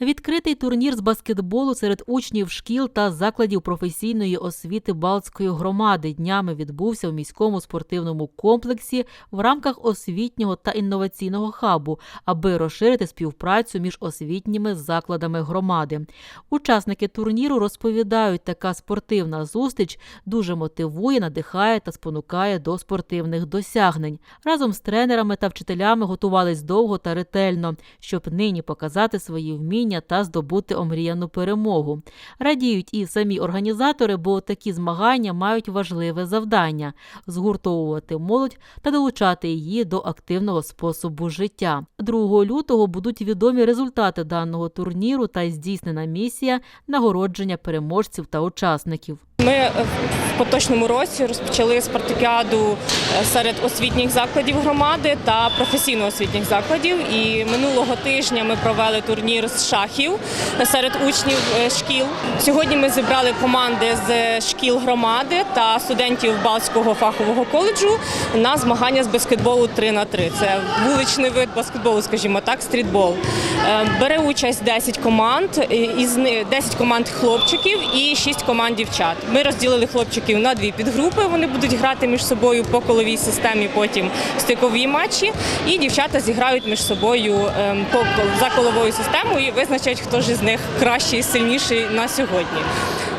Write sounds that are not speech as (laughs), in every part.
Відкритий турнір з баскетболу серед учнів шкіл та закладів професійної освіти Балтської громади днями відбувся в міському спортивному комплексі в рамках освітнього та інноваційного хабу, аби розширити співпрацю між освітніми закладами громади. Учасники турніру розповідають, така спортивна зустріч дуже мотивує, надихає та спонукає до спортивних досягнень. Разом з тренерами та вчителями готувались довго та ретельно, щоб нині показати свої вміння та здобути омріяну перемогу. Радіють і самі організатори, бо такі змагання мають важливе завдання згуртовувати молодь та долучати її до активного способу життя. 2 лютого будуть відомі результати даного турніру та здійснена місія нагородження переможців та учасників. Ми е, в поточному році розпочали спартакіаду е, серед освітніх закладів громади та професійно-освітніх закладів. І минулого тижня ми провели турнір з шахів серед учнів е, шкіл. Сьогодні ми зібрали команди з шкіл громади та студентів Балтського фахового коледжу на змагання з баскетболу 3 на 3 Це вуличний вид баскетболу, скажімо так, стрітбол. Бере участь 10 команд, із них 10 команд хлопчиків і 6 команд дівчат. Ми розділили хлопчиків на дві підгрупи. Вони будуть грати між собою по коловій системі, потім стикові матчі. І дівчата зіграють між собою ем, за коловою системою і визначать, хто ж із них кращий, сильніший на сьогодні.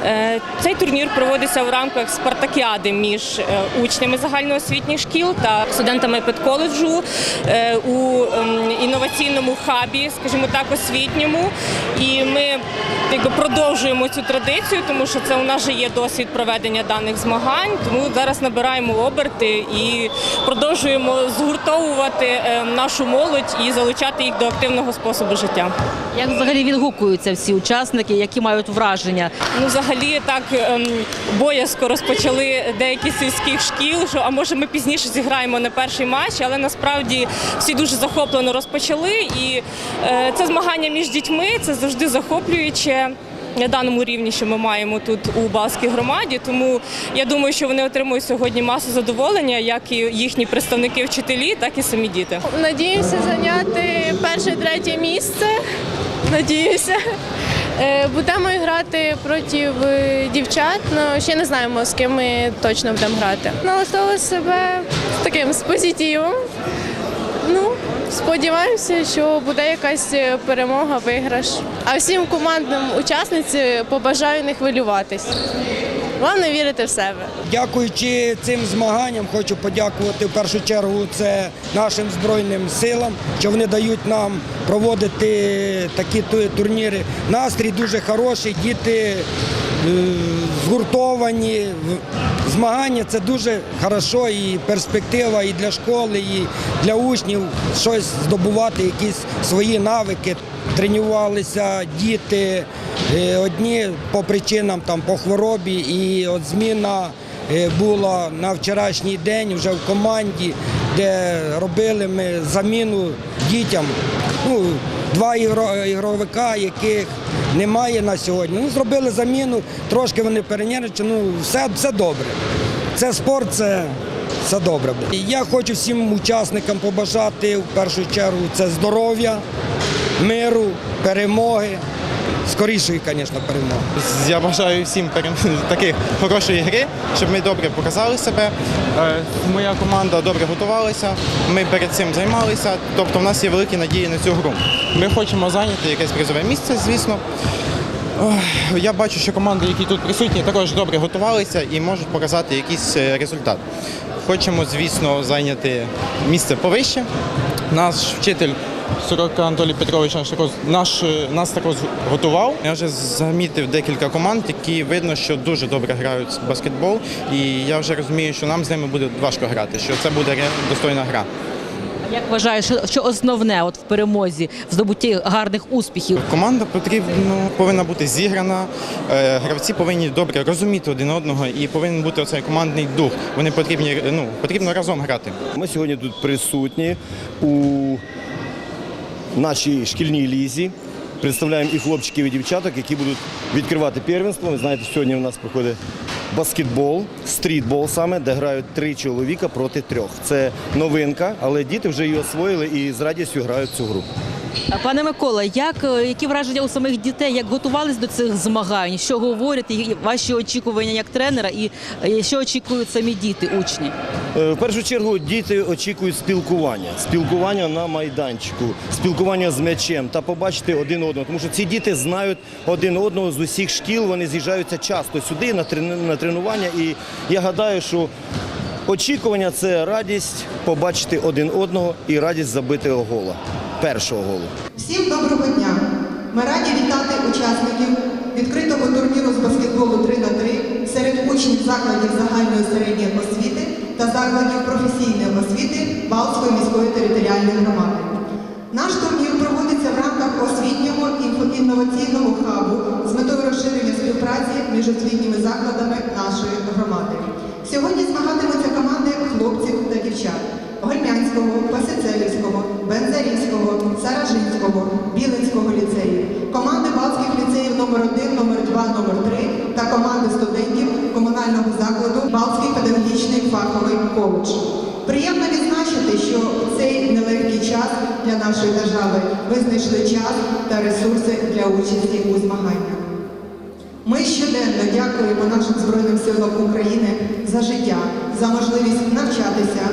Е, Цей турнір проводиться в рамках спартакіади між е, учнями загальноосвітніх шкіл та студентами педколеджу е, у ем, інноваційному хабі, скажімо так, освітньому. І ми якби, продовжуємо цю традицію, тому що це у нас вже є досвід проведення даних змагань. Тому зараз набираємо оберти і продовжуємо згуртовувати нашу молодь і залучати їх до активного способу життя. Як взагалі відгукуються всі учасники, які мають враження? Ну, взагалі, так ем, боязко розпочали деякі сільських шкіл, що а може ми пізніше зіграємо на перший матч, але насправді всі дуже захоплено розпочали. І е, це змагання між дітьми, це завжди захоплююче. На даному рівні, що ми маємо тут у Балській громаді, тому я думаю, що вони отримують сьогодні масу задоволення, як і їхні представники вчителі, так і самі діти. Надіюся зайняти перше, третє місце. Надіюся. Е, Будемо грати проти е, дівчат, але ще не знаємо, з ким ми точно будемо грати. Налаштовували себе таким з позитивом. Ну, сподіваємося, що буде якась е, перемога, виграш. А всім командним учасниці побажаю не хвилюватись. Головне вірити в себе. Дякуючи цим змаганням, хочу подякувати в першу чергу це нашим збройним силам, що вони дають нам проводити такі турніри. Настрій дуже хороший, діти е, згуртовані. Змагання це дуже хорошо і перспектива і для школи, і для учнів щось здобувати, якісь свої навики. Тренувалися діти е, одні по причинам там по хворобі, і от зміна е, була на вчорашній день вже в команді, де робили ми заміну дітям. Ну, два ігровика, яких немає на сьогодні. Ну, зробили заміну, трошки вони перенервничали, ну все, все добре. Це спорт, це все добре. І Я хочу всім учасникам побажати в першу чергу це здоров'я, миру, перемоги. Скорішої, звісно, перемоги. Я бажаю всім (laughs) таких хорошої гри, щоб ми добре показали себе. Е, Моя команда добре готувалася, ми перед цим займалися. Тобто в нас є великі надії на цю гру. Ми хочемо зайняти якесь призове місце, звісно. Я бачу, що команди, які тут присутні, також добре готувалися і можуть показати якийсь е, результат. Хочемо, звісно, зайняти місце повище. Наш вчитель Сорока Анатолій Петрович наш також, наш, е, нас також готував. Я вже замітив декілька команд, які видно, що дуже добре грають в баскетбол. І я вже розумію, що нам з ними буде важко грати, що це буде достойна гра. Як вважаєш, що- основне от в перемозі, в здобутті гарних успіхів? Команда потрібно повинна бути зіграна. е, Гравці повинні добре розуміти один одного і повинен бути оцей командний дух. Вони потрібні ну потрібно разом грати. Ми сьогодні тут присутні у нашій шкільній лізі. Представляємо і хлопчиків, і дівчаток, які будуть відкривати первенство. Ви знаєте, сьогодні у нас проходить баскетбол, стрітбол саме, де грають три чоловіка проти трьох. Це новинка, але діти вже її освоїли і з радістю грають цю гру. Пане Микола, як е, які враження у самих дітей, як готувались до цих змагань? Що говорять ваші очікування як тренера, і е, що очікують самі діти, учні? Е, В першу чергу діти очікують спілкування, спілкування на майданчику, спілкування з м'ячем та побачити один одного. Тому що ці діти знають один одного з усіх шкіл. Вони з'їжджаються часто сюди на тренування. І я гадаю, що очікування це радість побачити один одного і радість забити гола, першого голу. Всім доброго дня! Ми раді вітати учасників відкритого турніру з баскетболу 3 на 3 серед учнів закладів загальної середньої освіти та закладів професійної освіти Балтської міської територіальної громади. Наш турнір проводиться в рамках освітнього інноваційного хабу з метою розширення співпраці між освітніми закладами нашої громади. Сьогодні змагатимуться команди хлопців та дівчат Гольмянського, Пасицелівського, Бензарівського, Саражинського, Білинського ліцеїв, команди Балтських ліцеїв номер 1 номер 2 номер 3 та команди студентів комунального закладу Балтський педагогічний фаховий коледж. Приємно відзначити, що в цей нелегкий час для нашої держави ви знайшли час та ресурси для участі у змаганнях. Ми щоденно дякуємо нашим Збройним силам України за життя, за можливість навчатися,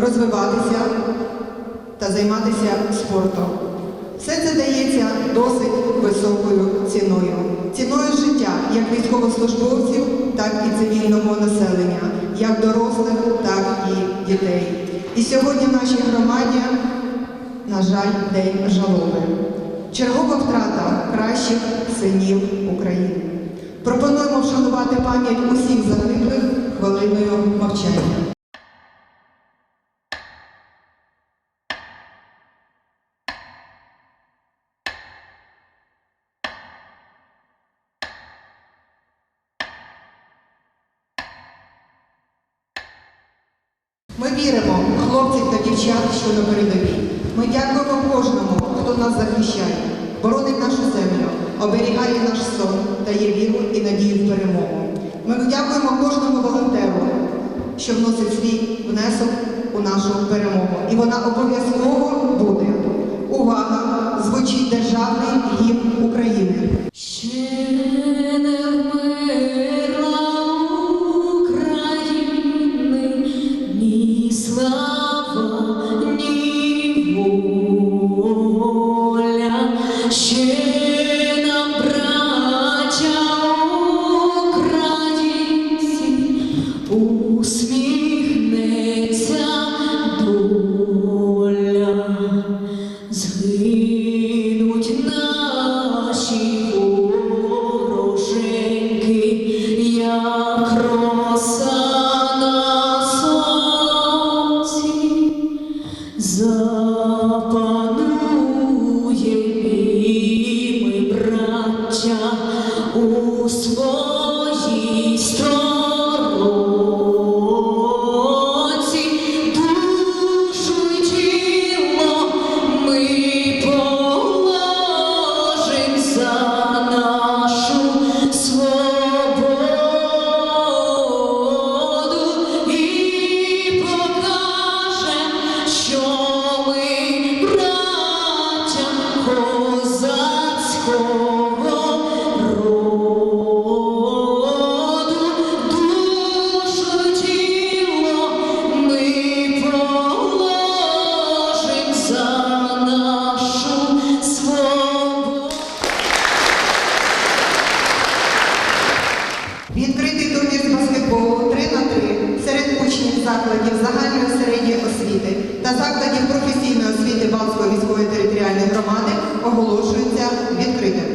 розвиватися та займатися спортом. Все це дається досить високою ціною. Ціною життя як військовослужбовців, так і цивільного населення, як дорослих, так і дітей. І сьогодні в нашій громаді, на жаль, день жалоби. Чергова втрата кращих синів України. Пропонуємо вшанувати пам'ять усіх загиблих хвилиною мовчання. Що на передовій. Ми дякуємо кожному, хто нас захищає, боронить нашу землю, оберігає наш сон дає віру і надію в перемогу. Ми дякуємо кожному волонтеру, що вносить свій внесок у нашу перемогу. І вона обов'язково буде. Увага! Звучить державний гімн у своїй сторонці, Відкритий турнір з баскетболу 3 на 3 серед учнів закладів загальної середньої освіти та закладів професійної освіти Балтської військової територіальної громади оголошується відкритим.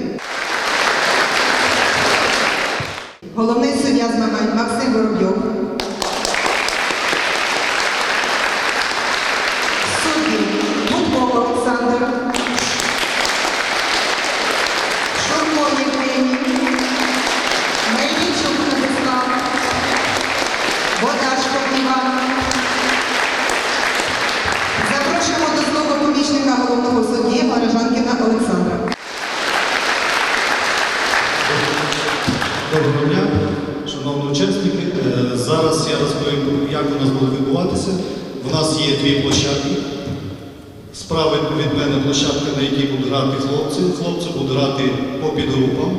Доброго дня, шановні учасники. Е, Зараз я розповім, як у нас буде відбуватися. У нас є дві площадки. Справа від мене площадка, на якій будуть грати хлопці. Хлопці будуть грати по підгрупам.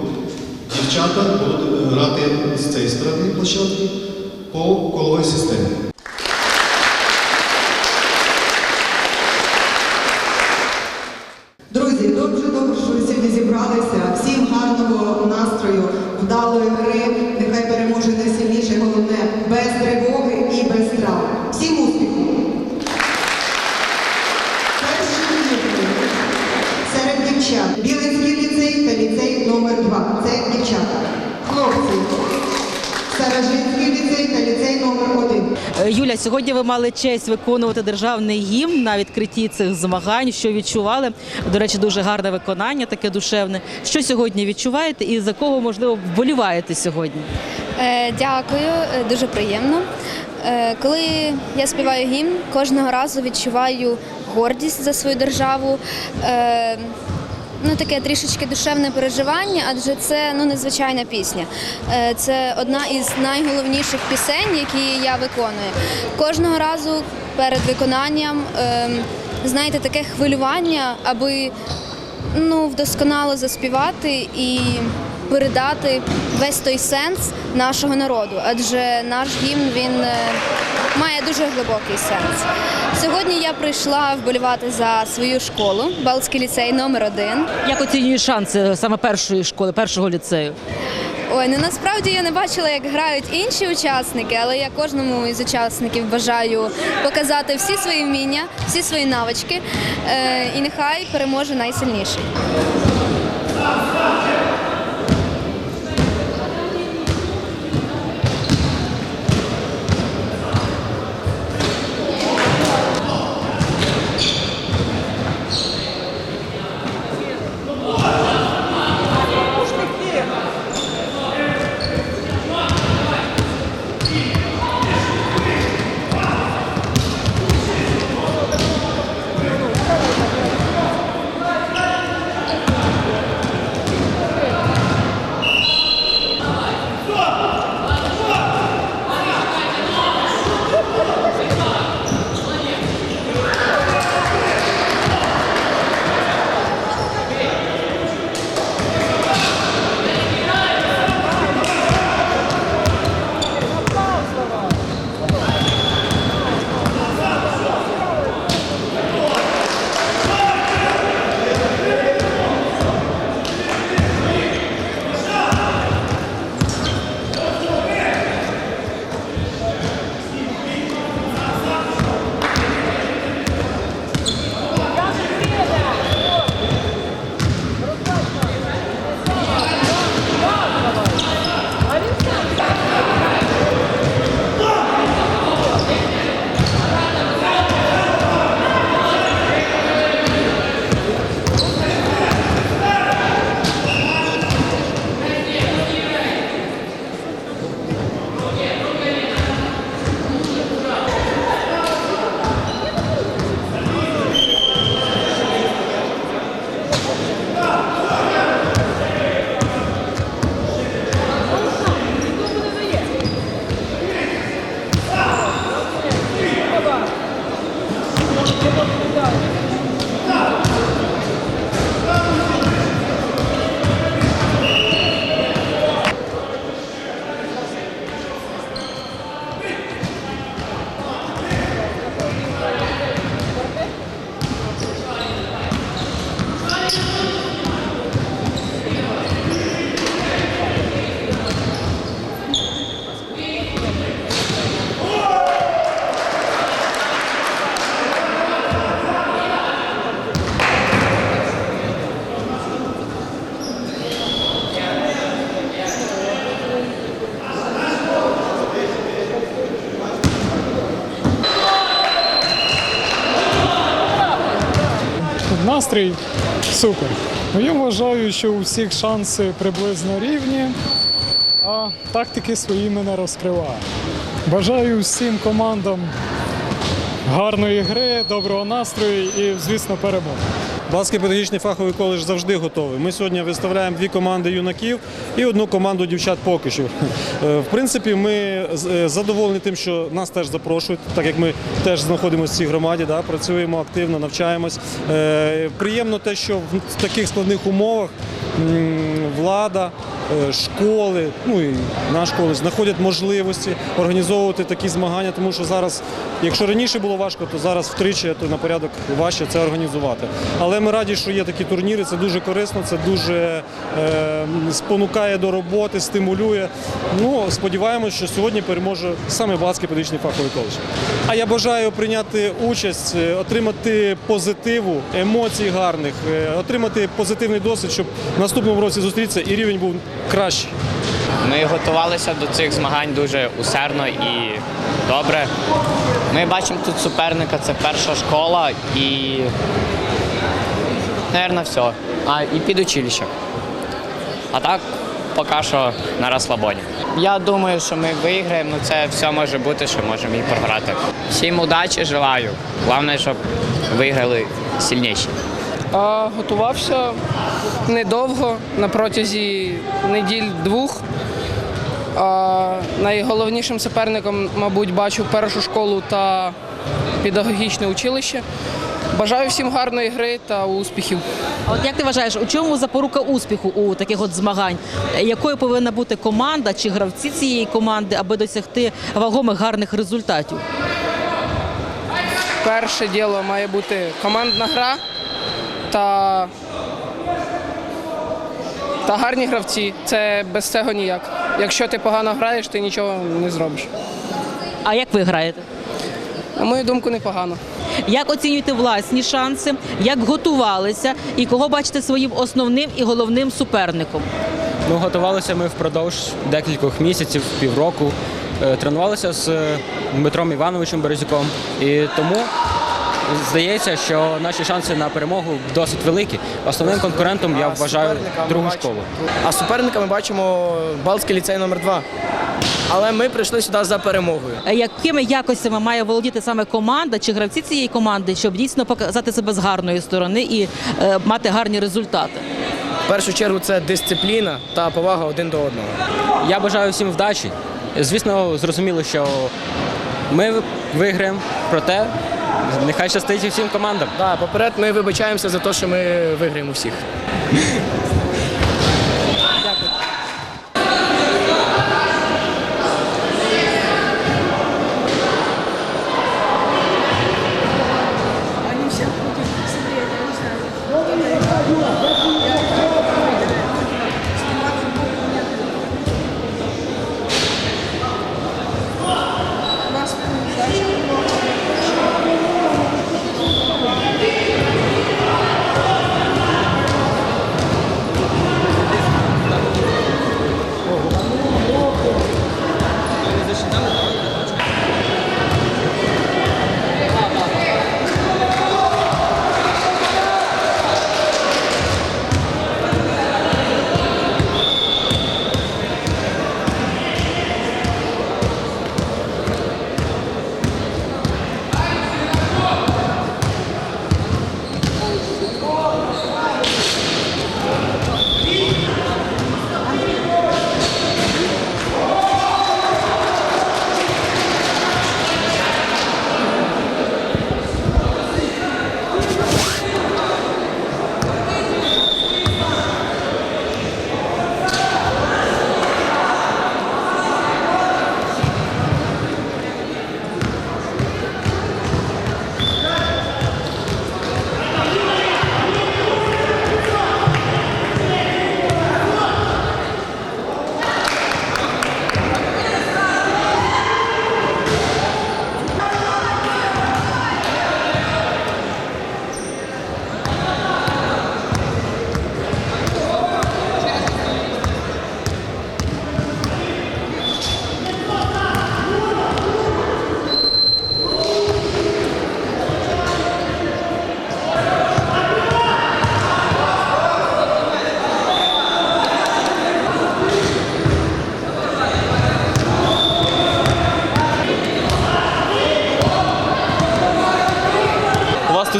Дівчата будуть грати з цієї сторони площадки по коловій системі. Юля, сьогодні ви мали честь виконувати державний гімн на відкритті цих змагань. Що відчували? До речі, дуже гарне виконання, таке душевне. Що сьогодні відчуваєте і за кого можливо вболіваєте сьогодні? Е, Дякую, е, дуже приємно. Е, Коли я співаю гімн, кожного разу відчуваю гордість за свою державу. Ну, таке трішечки душевне переживання, адже це ну, незвичайна пісня. Е, Це одна із найголовніших пісень, які я виконую. Кожного разу перед виконанням, ем, знаєте, таке хвилювання, аби ну, вдосконало заспівати і передати весь той сенс нашого народу, адже наш гімн він е, має дуже глибокий сенс. Сьогодні я прийшла вболівати за свою школу, Балтський ліцей номер 1 Як оцінюєш шанси саме першої школи, першого ліцею? Ой, ну насправді я не бачила, як грають інші учасники, але я кожному із учасників бажаю показати всі свої вміння, всі свої навички, е, і нехай переможе найсильніший. Настрій супер. Ну, я вважаю, що у всіх шанси приблизно рівні, а тактики свої ми не розкриваю. Бажаю всім командам гарної гри, доброго настрою і, звісно, перемоги. Балський педагогічний фаховий коледж завжди готовий. Ми сьогодні виставляємо дві команди юнаків і одну команду дівчат поки що. Е, В принципі, ми е, задоволені тим, що нас теж запрошують, так як ми теж знаходимося в цій громаді, да, працюємо активно, навчаємось. Е, Приємно те, що в таких складних умовах влада, школи, ну і наш коледж знаходять можливості організовувати такі змагання, тому що зараз, якщо раніше було важко, то зараз втричі то на порядок важче це організувати. Але ми раді, що є такі турніри, це дуже корисно, це дуже е, спонукає до роботи, стимулює. Ну, сподіваємось, що сьогодні переможе саме Балський педагогічний фаховий коледж. А я бажаю прийняти участь, е, отримати позитиву, емоцій гарних, е, отримати позитивний досвід, щоб в наступному році зустрітися і рівень був кращий. Ми готувалися до цих змагань дуже усердно і добре. Ми бачимо тут суперника, це перша школа і, мабуть, все. А, і підучилище. А так, поки що на розслабоні. Я думаю, що ми виграємо, ну це все може бути, що можемо і програти. Всім удачі желаю. Головне, щоб виграли сильніші. А, готувався недовго, на протязі неділь двох. А, найголовнішим суперником, мабуть, бачу першу школу та педагогічне училище. Бажаю всім гарної гри та успіхів. А от як ти вважаєш, у чому запорука успіху у таких от змагань? Якою повинна бути команда чи гравці цієї команди, аби досягти вагомих гарних результатів? Перше діло має бути командна гра та, та гарні гравці. Це без цього ніяк. Якщо ти погано граєш, ти нічого не зробиш. А як ви граєте? На мою думку, непогано. Як оцінюєте власні шанси? Як готувалися і кого бачите своїм основним і головним суперником? Ну, готувалися ми впродовж декількох місяців, півроку. Е, Тренувалися з е, Дмитром Івановичем Березюком. І тому здається, що наші шанси на перемогу досить великі. Основним конкурентом я вважаю другу школу. А суперника ми бачимо Балтський ліцей номер 2 Але ми прийшли сюди за перемогою. Е, Якими якостями має володіти саме команда чи гравці цієї команди, щоб дійсно показати себе з гарної сторони і е, мати гарні результати? В першу чергу це дисципліна та повага один до одного. Я бажаю всім вдачі. Звісно, зрозуміло, що ми виграємо, проте нехай щастить і всім командам. Да, поперед ми вибачаємося за те, що ми виграємо всіх.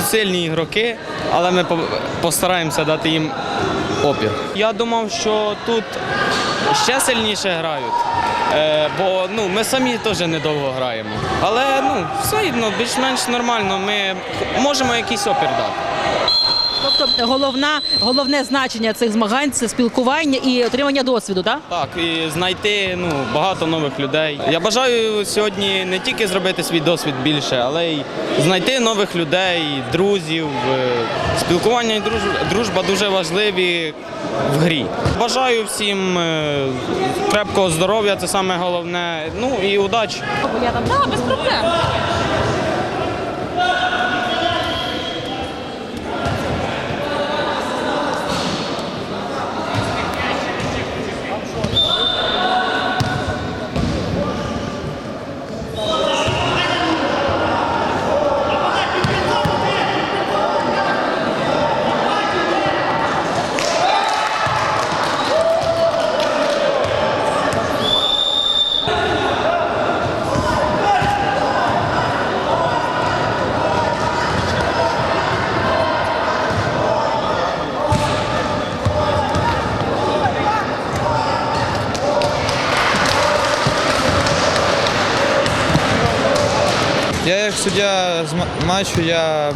Сильні ігроки, але ми постараємося дати їм опір. Я думав, що тут ще сильніше грають. Е, бо ну, ми самі теж недовго граємо. Але ну, все одно більш-менш нормально. Ми можемо якийсь опір дати. Тобто головна, головне значення цих змагань це спілкування і отримання досвіду, так? Так, і знайти ну, багато нових людей. Я бажаю сьогодні не тільки зробити свій досвід більше, але й знайти нових людей, друзів. Е, Спілкування і дружба дуже важливі в грі. Бажаю всім е, крепкого здоров'я, це саме головне. Ну і удачі. Так, без проблем. Як суддя з матчу, я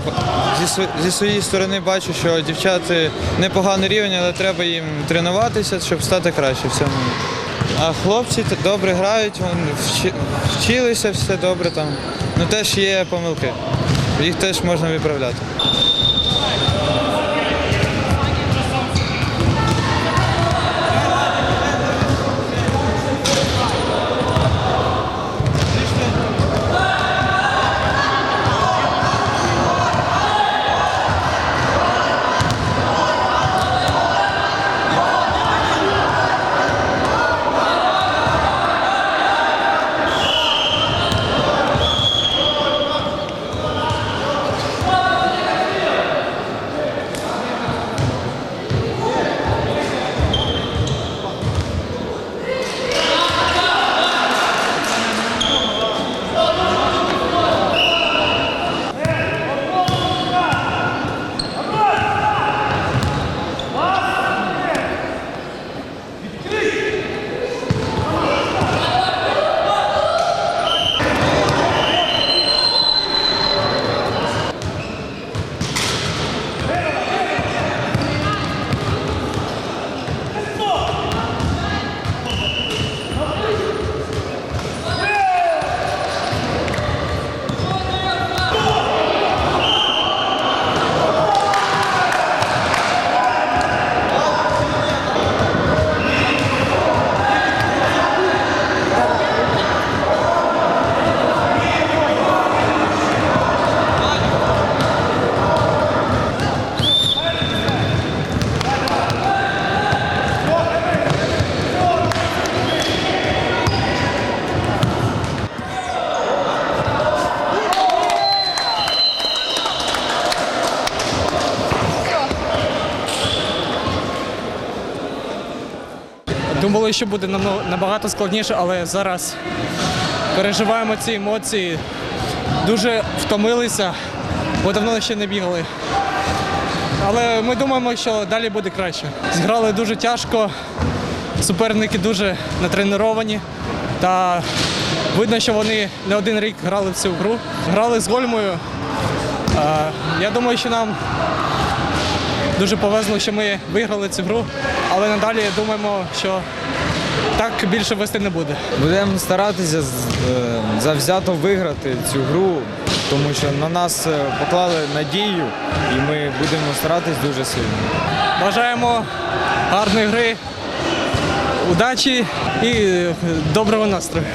зі, своєї сторони бачу, що дівчата непоганий рівень, але треба їм тренуватися, щоб стати краще в цьому. А хлопці добре грають, вчилися все добре там. Ну теж є помилки. Їх теж можна виправляти. Думали, що буде набагато складніше, але зараз переживаємо ці емоції. Дуже втомилися, бо давно ще не бігали. Але ми думаємо, що далі буде краще. Зграли дуже тяжко, суперники дуже натреновані. Та видно, що вони не один рік грали в цю гру. Грали з Гольмою. Я думаю, що нам дуже повезло, що ми виграли цю гру, але надалі думаємо, що так більше вести не буде. Будемо старатися е, завзято виграти цю гру, тому що на нас е, поклали надію і ми будемо старатись дуже сильно. Бажаємо гарної гри, удачі і е, доброго настрою.